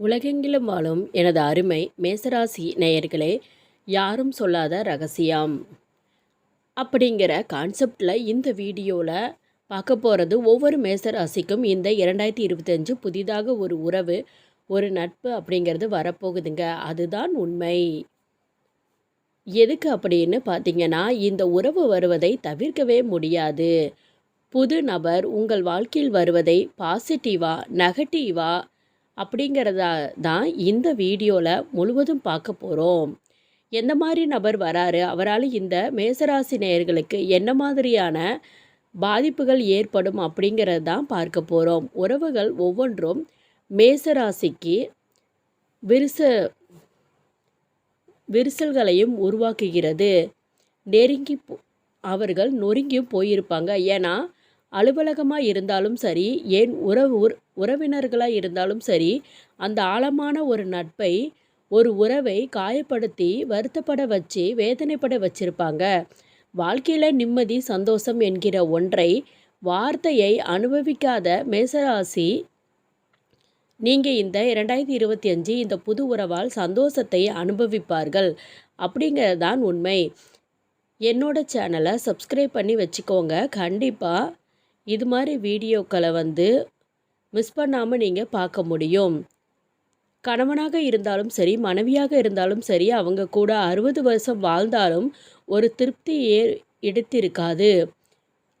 உலகெங்கிலும் வாழும் எனது அருமை மேசராசி நேயர்களே யாரும் சொல்லாத ரகசியம். அப்படிங்கிற கான்செப்டில் இந்த வீடியோவில் பார்க்க போகிறது ஒவ்வொரு மேசராசிக்கும் இந்த இரண்டாயிரத்தி இருபத்தஞ்சு புதிதாக ஒரு உறவு ஒரு நட்பு அப்படிங்கிறது வரப்போகுதுங்க. அதுதான் உண்மை. எதுக்கு அப்படின்னு பார்த்தீங்கன்னா இந்த உறவு வருவதை தவிர்க்கவே முடியாது. புது நபர் உங்கள் வாழ்க்கையில் வருவதை பாசிட்டிவா நெகட்டிவாக அப்படிங்கிறதா தான் இந்த வீடியோவில் முழுவதும் பார்க்க போகிறோம் எந்த மாதிரி நபர் வராரு? அவரால் இந்த மேசராசி நேயர்களுக்கு என்ன மாதிரியான பாதிப்புகள் ஏற்படும் அப்படிங்கிறது தான் பார்க்க போகிறோம் உறவுகள் ஒவ்வொன்றும் மேசராசிக்கு விரிச விரிசல்களையும் உருவாக்குகிறது. நெருங்கி போ- அவர்கள் நொறுங்கியும் போயிருப்பாங்க. ஏன்னா அலுவலகமாக இருந்தாலும் சரி ஏன் உறவு உறவினர்களாக இருந்தாலும் சரி அந்த ஆழமான ஒரு நட்பை ஒரு உறவை காயப்படுத்தி வருத்தப்பட வச்சு வேதனைப்பட வச்சிருப்பாங்க. வாழ்க்கையில் நிம்மதி சந்தோஷம் என்கிற ஒன்றை வார்த்தையை அனுபவிக்காத மேசராசி நீங்கள் இந்த இரண்டாயிரத்தி இருபத்தி அஞ்சு இந்த புது உறவால் சந்தோஷத்தை அனுபவிப்பார்கள். அப்படிங்கிறது தான் உண்மை. என்னோட சேனலை சப்ஸ்கிரைப் பண்ணி வச்சுக்கோங்க. கண்டிப்பாக இது மாதிரி வீடியோக்களை வந்து மிஸ் பண்ணாமல் நீங்கள் பார்க்க முடியும். கணவனாக இருந்தாலும் சரி மனைவியாக இருந்தாலும் சரி அவங்க கூட அறுபது வருஷம் வாழ்ந்தாலும் ஒரு திருப்தி ஏ எடுத்திருக்காது.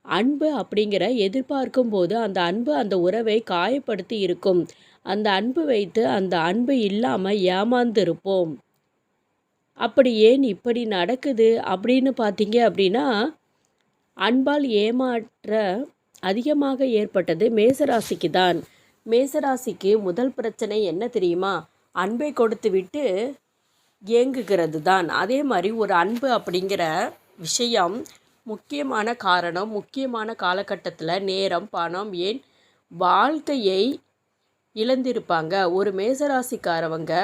அன்பு அப்படிங்கிற எதிர்பார்க்கும் போது அந்த அன்பு அந்த உறவை காயப்படுத்தி இருக்கும். அந்த அன்பு வைத்து அந்த அன்பு இல்லாமல் ஏமாந்திருப்போம். அப்படி ஏன் இப்படி நடக்குது அப்படின்னு பார்த்தீங்க அப்படின்னா அன்பால் ஏமாற்ற அதிகமாக ஏற்பட்டது மேசராசிக்கு தான் மேசராசிக்கு முதல் பிரச்சனை என்ன தெரியுமா? அன்பை கொடுத்து விட்டு ஏங்குகிறது தான் அதே மாதிரி ஒரு அன்பு அப்படிங்கிற விஷயம் முக்கியமான காரணம் முக்கியமான காலகட்டத்தில் நேரம் பணம் ஏன் வாழ்க்கையை இழந்திருப்பாங்க. ஒரு மேசராசிக்காரவங்க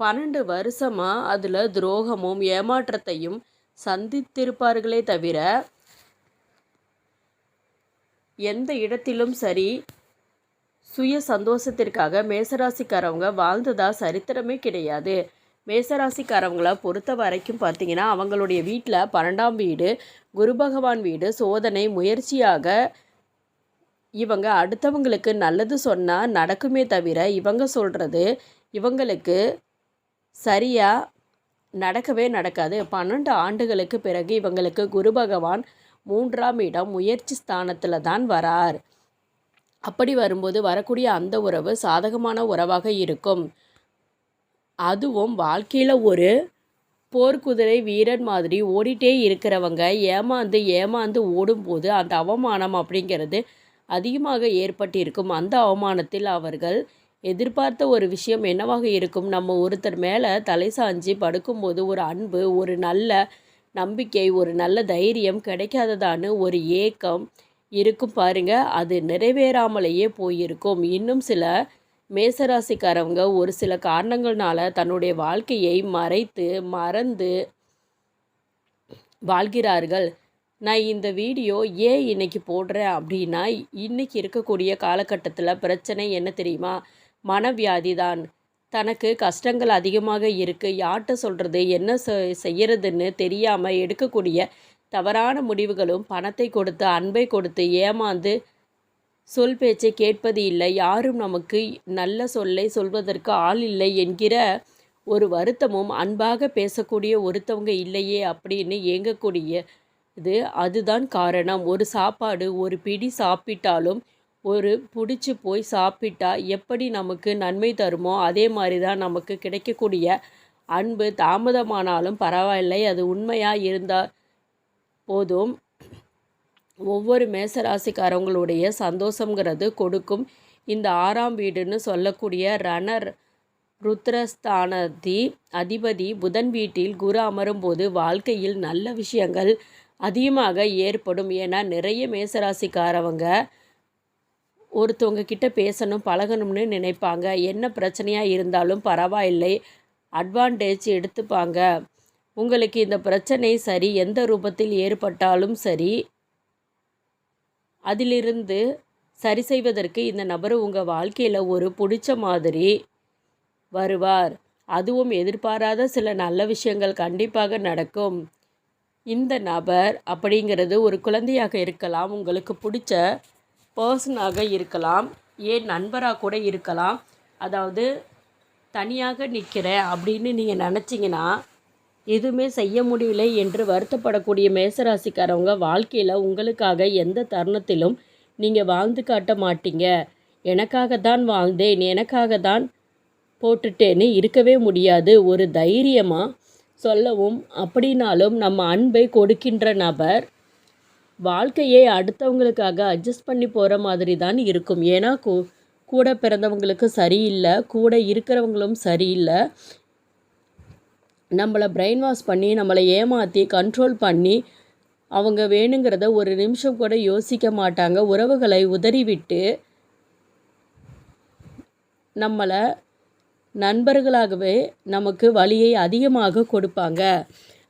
பன்னெண்டு வருஷமாக அதில் துரோகமும் ஏமாற்றத்தையும் சந்தித்திருப்பார்களே தவிர எந்த இடத்திலும் சரி சுய சந்தோஷத்திற்காக மேசராசிக்காரவங்க வாழ்ந்ததா சரித்திரமே கிடையாது. மேசராசிக்காரவங்கள பொறுத்த வரைக்கும் பார்த்தீங்கன்னா அவங்களுடைய வீட்டில் பன்னெண்டாம் வீடு குரு பகவான் வீடு சோதனை முயற்சியாக இவங்க அடுத்தவங்களுக்கு நல்லது சொன்னால் நடக்குமே தவிர இவங்க சொல்கிறது இவங்களுக்கு சரியாக நடக்கவே நடக்காது. பன்னெண்டு ஆண்டுகளுக்கு பிறகு இவங்களுக்கு குரு பகவான் மூன்றாம் இடம் முயற்சி ஸ்தானத்தில் தான் வரார். அப்படி வரும்போது வரக்கூடிய அந்த உறவு சாதகமான உறவாக இருக்கும். அதுவும் வாழ்க்கையில் ஒரு போர்க்குதிரை வீரன் மாதிரி ஓடிட்டே இருக்கிறவங்க ஏமாந்து ஏமாந்து ஓடும்போது அந்த அவமானம் அப்படிங்கிறது அதிகமாக ஏற்பட்டிருக்கும். அந்த அவமானத்தில் அவர்கள் எதிர்பார்த்த ஒரு விஷயம் என்னவாக இருக்கும்? நம்ம ஒருத்தர் மேலே தலை சாஞ்சி படுக்கும்போது ஒரு அன்பு ஒரு நல்ல நம்பிக்கை ஒரு நல்ல தைரியம் கிடைக்காததான்னு ஒரு ஏக்கம் இருக்கும் பாருங்க. அது நிறைவேறாமலேயே போயிருக்கும். இன்னும் சில மேசராசிக்காரவங்க ஒரு சில காரணங்கள்னால தன்னுடைய வாழ்க்கையை மறைத்து மறந்து வாழ்கிறார்கள். நான் இந்த வீடியோ ஏன் இன்னைக்கு போடுறேன் அப்படின்னா இன்னைக்கு இருக்கக்கூடிய காலகட்டத்தில் பிரச்சனை என்ன தெரியுமா? மனவியாதி தான் தனக்கு கஷ்டங்கள் அதிகமாக இருக்குது யார்கிட்ட சொல்கிறது என்ன செ- செய்யறதுன்னு தெரியாமல் எடுக்கக்கூடிய தவறான முடிவுகளும் பணத்தை கொடுத்து அன்பை கொடுத்து ஏமாந்து சொல் பேச்சை கேட்பது இல்லை. யாரும் நமக்கு நல்ல சொல்லை சொல்வதற்கு ஆள் இல்லை என்கிற ஒரு வருத்தமும் அன்பாக பேசக்கூடிய ஒருத்தவங்க இல்லையே அப்படின்னு ஏங்கக்கூடிய இது அதுதான் காரணம். ஒரு சாப்பாடு ஒரு பிடி சாப்பிட்டாலும் ஒரு பிடிச்சி போய் சாப்பிட்டா எப்படி நமக்கு நன்மை தருமோ அதே மாதிரி தான் நமக்கு கிடைக்கக்கூடிய அன்பு தாமதமானாலும் பரவாயில்லை. அது உண்மையாக இருந்தால் போதும். ஒவ்வொரு மேசராசிக்காரவங்களுடைய சந்தோஷங்கிறது கொடுக்கும். இந்த ஆறாம் வீடுன்னு சொல்லக்கூடிய ரணர் ருத்ரஸ்தானதி அதிபதி புதன் வீட்டில் குரு அமரும்போது வாழ்க்கையில் நல்ல விஷயங்கள் அதிகமாக ஏற்படும். ஏன்னா நிறைய மேசராசிக்காரவங்க ஒருத்தவங்க கிட்ட பேசணும் பழகணும்னு நினைப்பாங்க. என்ன பிரச்சனையாக இருந்தாலும் பரவாயில்லை. அட்வான்டேஜ் எடுத்துப்பாங்க. உங்களுக்கு இந்த பிரச்சனை சரி எந்த ரூபத்தில் ஏற்பட்டாலும் சரி அதிலிருந்து சரி செய்வதற்கு இந்த நபர் உங்கள் வாழ்க்கையில் ஒரு பிடிச்ச மாதிரி வருவார். அதுவும் எதிர்பாராத சில நல்ல விஷயங்கள் கண்டிப்பாக நடக்கும். இந்த நபர் அப்படிங்கிறது ஒரு குழந்தையாக இருக்கலாம். உங்களுக்கு பிடிச்ச பர்சனாக இருக்கலாம் ஏன் நண்பராக கூட இருக்கலாம். அதாவது தனியாக நிற்கிறேன் அப்படின்னு நீங்கள் நினச்சிங்கன்னா எதுவுமே செய்ய முடியல என்று வருத்தப்படக்கூடிய மேசராசிக்காரவங்க வாழ்க்கையில் உங்களுக்காக எந்த தருணத்திலும் நீங்கள் வாழ்ந்து காட்ட மாட்டீங்க. எனக்காக தான் வாழ்ந்தேன் எனக்காக தான் போட்டுட்டேன்னு இருக்கவே முடியாது. ஒரு தைரியமாக சொல்லவும் அப்படின்னாலும் நம்ம அன்பை கொடுக்கின்ற நபர் வாழ்க்கையை அடுத்தவங்களுக்காக அட்ஜஸ்ட் பண்ணி போகிற மாதிரி தான் இருக்கும். ஏன்னா கூ கூட பிறந்தவங்களுக்கு சரியில்லை கூட இருக்கிறவங்களும் சரியில்லை. நம்மளை பிரெயின் வாஷ் பண்ணி நம்மளை ஏமாற்றி கண்ட்ரோல் பண்ணி அவங்க வேணுங்கிறத ஒரு நிமிஷம் கூட யோசிக்க மாட்டாங்க. உறவுகளை உதறிவிட்டு நம்மளை நண்பர்களாகவே நமக்கு வழியை அதிகமாக கொடுப்பாங்க.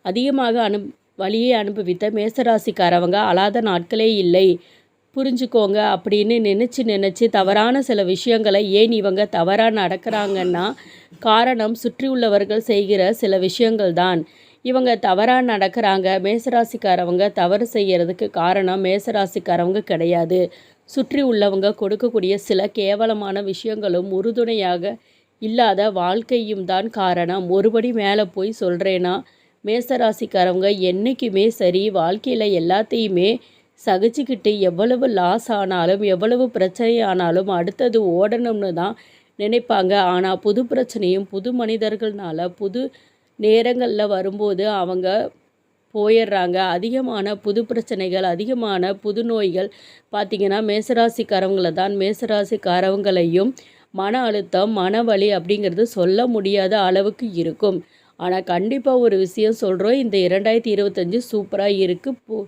அதிகமாக அனு வழியை அனுபவித்த மேசராசிக்காரவங்க அழாத நாட்களே இல்லை. புரிஞ்சுக்கோங்க அப்படின்னு நினச்சி நினச்சி தவறான சில விஷயங்களை ஏன் இவங்க தவறாக நடக்கிறாங்கன்னா காரணம் சுற்றி உள்ளவர்கள் செய்கிற சில விஷயங்கள் தான். இவங்க தவறாக நடக்கிறாங்க மேசராசிக்காரவங்க தவறு செய்கிறதுக்கு காரணம் மேசராசிக்காரவங்க கிடையாது. சுற்றி உள்ளவங்க கொடுக்கக்கூடிய சில கேவலமான விஷயங்களும் உறுதுணையாக இல்லாத வாழ்க்கையும் தான் காரணம். ஒருபடி மேலே போய் சொல்கிறேன்னா மேசராசிக்காரவங்க என்றைக்குமே சரி வாழ்க்கையில் எல்லாத்தையுமே சகிச்சுக்கிட்டு எவ்வளவு லாஸ் ஆனாலும் எவ்வளவு பிரச்சனை ஆனாலும் அடுத்தது ஓடணும்னு தான் நினைப்பாங்க. ஆனால் புது பிரச்சனையும் புது மனிதர்கள்னால புது நேரங்களில் வரும்போது அவங்க போயிடுறாங்க. அதிகமான புது பிரச்சனைகள் அதிகமான புது நோய்கள். பார்த்திங்கன்னா மேசராசிக்காரவங்களை தான் மேசராசிக்காரவங்களையும் மன அழுத்தம் மனவலி அப்படிங்கிறது சொல்ல முடியாத அளவுக்கு இருக்கும். ஆனால் கண்டிப்பாக ஒரு விஷயம் சொல்கிறோம் இந்த இரண்டாயிரத்தி இருபத்தஞ்சி சூப்பராக இருக்குது போ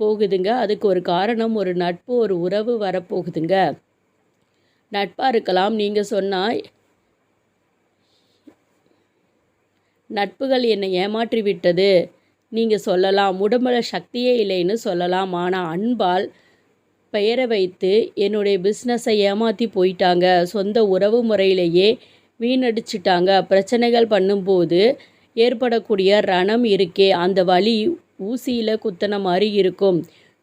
போகுதுங்க. அதுக்கு ஒரு காரணம் ஒரு நட்பு ஒரு உறவு வரப்போகுதுங்க. நட்பாக இருக்கலாம். நீங்கள் சொன்னால் நட்புகள் என்னை ஏமாற்றி விட்டது. நீங்கள் சொல்லலாம். உடம்புல சக்தியே இல்லைன்னு சொல்லலாம். ஆனால் அன்பால் பெயரை வைத்து என்னுடைய பிஸ்னஸை ஏமாற்றி போயிட்டாங்க. சொந்த உறவு முறையிலேயே வீணடிச்சிட்டாங்க. பிரச்சனைகள் பண்ணும்போது ஏற்படக்கூடிய ரணம் இருக்கே அந்த வலி ஊசியில் குத்தின மாதிரி இருக்கும்.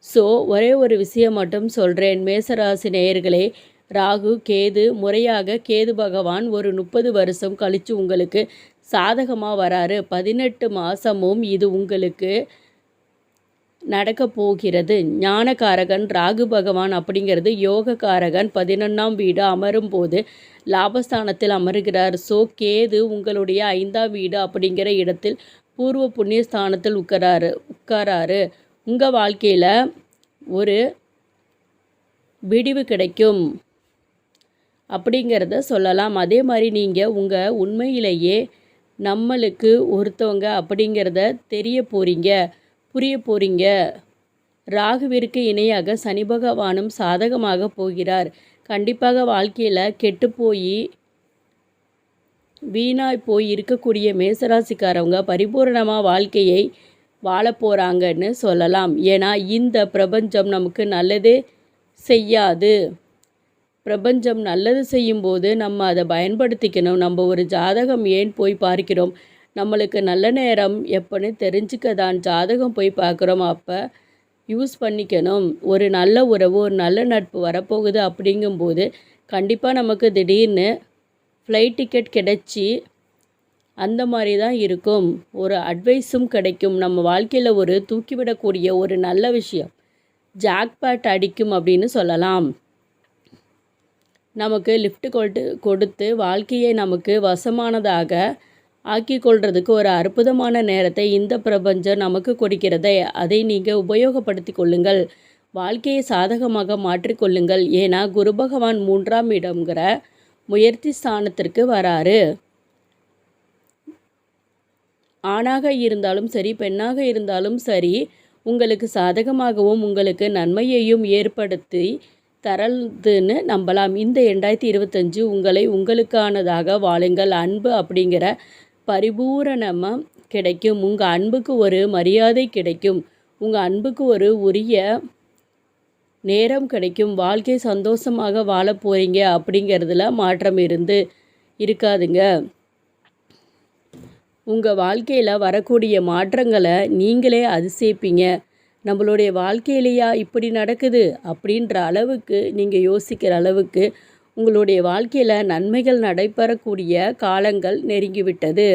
ஸோ ஒரே ஒரு விஷயம் மட்டும் சொல்கிறேன் மேசராசி நேயர்களே ராகு கேது முறையாக கேது பகவான் ஒரு முப்பது வருஷம் கழித்து உங்களுக்கு சாதகமாக வராரு. பதினெட்டு மாதமும் இது உங்களுக்கு நடக்க போகிறது ஞானகாரகன் ராகு பகவான் அப்படிங்கிறது யோகக்காரகன். பதினொன்றாம் வீடு அமரும் போது லாபஸ்தானத்தில் அமருகிறார். ஸோ கேது உங்களுடைய ஐந்தாம் வீடு அப்படிங்கிற இடத்தில் பூர்வ புண்ணிய ஸ்தானத்தில் உட்காராரு உட்காராரு உங்கள் வாழ்க்கையில் ஒரு விடிவு கிடைக்கும் அப்படிங்கிறத சொல்லலாம். அதே மாதிரி நீங்கள் உங்கள் உண்மையிலேயே நம்மளுக்கு ஒருத்தவங்க அப்படிங்கிறத தெரிய போகிறீங்க புரிய போகிறீங்க ராகுவிற்கு இணையாக சனி பகவானும் சாதகமாக போகிறார். கண்டிப்பாக வாழ்க்கையில் கெட்டு போய் வீணாய் போய் இருக்கக்கூடிய மேசராசிக்காரவங்க பரிபூர்ணமாக வாழ்க்கையை வாழ போகிறாங்கன்னு சொல்லலாம். ஏன்னா இந்த பிரபஞ்சம் நமக்கு நல்லதே செய்யாது. பிரபஞ்சம் நல்லது செய்யும்போது நம்ம அதை பயன்படுத்திக்கணும். நம்ம ஒரு ஜாதகம் ஏன் போய் பார்க்கிறோம்? நம்மளுக்கு நல்ல நேரம் எப்போன்னு தெரிஞ்சுக்க தான் ஜாதகம் போய் பார்க்குறோம். அப்போ யூஸ் பண்ணிக்கணும். ஒரு நல்ல உறவு ஒரு நல்ல நட்பு வரப்போகுது அப்படிங்கும்போது கண்டிப்பாக நமக்கு திடீர்னு ஃப்ளைட் டிக்கெட் கிடச்சி அந்த மாதிரி தான் இருக்கும். ஒரு அட்வைஸும் கிடைக்கும். நம்ம வாழ்க்கையில் ஒரு தூக்கிவிடக்கூடிய ஒரு நல்ல விஷயம். ஜாக்பேட் அடிக்கும் அப்படின்னு சொல்லலாம். நமக்கு லிஃப்ட் கொடுத்து கொடுத்து வாழ்க்கையை நமக்கு வசமானதாக ஆக்கி கொள்றதுக்கு ஒரு அற்புதமான நேரத்தை இந்த பிரபஞ்சம் நமக்கு கொடுக்கிறதே. அதை நீங்கள் உபயோகப்படுத்தி கொள்ளுங்கள். வாழ்க்கையை சாதகமாக மாற்றிக்கொள்ளுங்கள் ஏன்னா குரு பகவான் மூன்றாம் இடம்ங்கிற முயற்சி ஸ்தானத்திற்கு வராரு. ஆணாக இருந்தாலும் சரி பெண்ணாக இருந்தாலும் சரி உங்களுக்கு சாதகமாகவும் உங்களுக்கு நன்மையையும் ஏற்படுத்தி தரதுன்னு நம்பலாம். இந்த ரெண்டாயிரத்தி இருபத்தஞ்சு உங்களை உங்களுக்கானதாக வாழுங்கள். அன்பு அப்படிங்கிற பரிபூரணமாக கிடைக்கும். உங்கள் அன்புக்கு ஒரு மரியாதை கிடைக்கும். உங்கள் அன்புக்கு ஒரு உரிய நேரம் கிடைக்கும். வாழ்க்கை சந்தோஷமாக வாழ போகிறீங்க அப்படிங்கிறதுல மாற்றம் இருந்து இருக்காதுங்க. உங்கள் வாழ்க்கையில் வரக்கூடிய மாற்றங்களை நீங்களே அதிசயிப்பீங்க. நம்மளுடைய வாழ்க்கையிலையா இப்படி நடக்குது அப்படின்ற அளவுக்கு நீங்கள் யோசிக்கிற அளவுக்கு உங்களுடைய வாழ்க்கையில் நன்மைகள் நடைபெறக்கூடிய காலங்கள் நெருங்கிவிட்டது.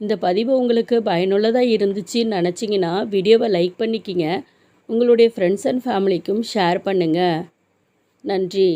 இந்த பதிவு உங்களுக்கு பயனுள்ளதாக இருந்துச்சுன்னு நினச்சிங்கன்னா வீடியோவை லைக் பண்ணிக்கிங்க. உங்களுடைய ஃப்ரெண்ட்ஸ் அண்ட் ஃபேமிலிக்கும் ஷேர் பண்ணுங்கள் நன்றி.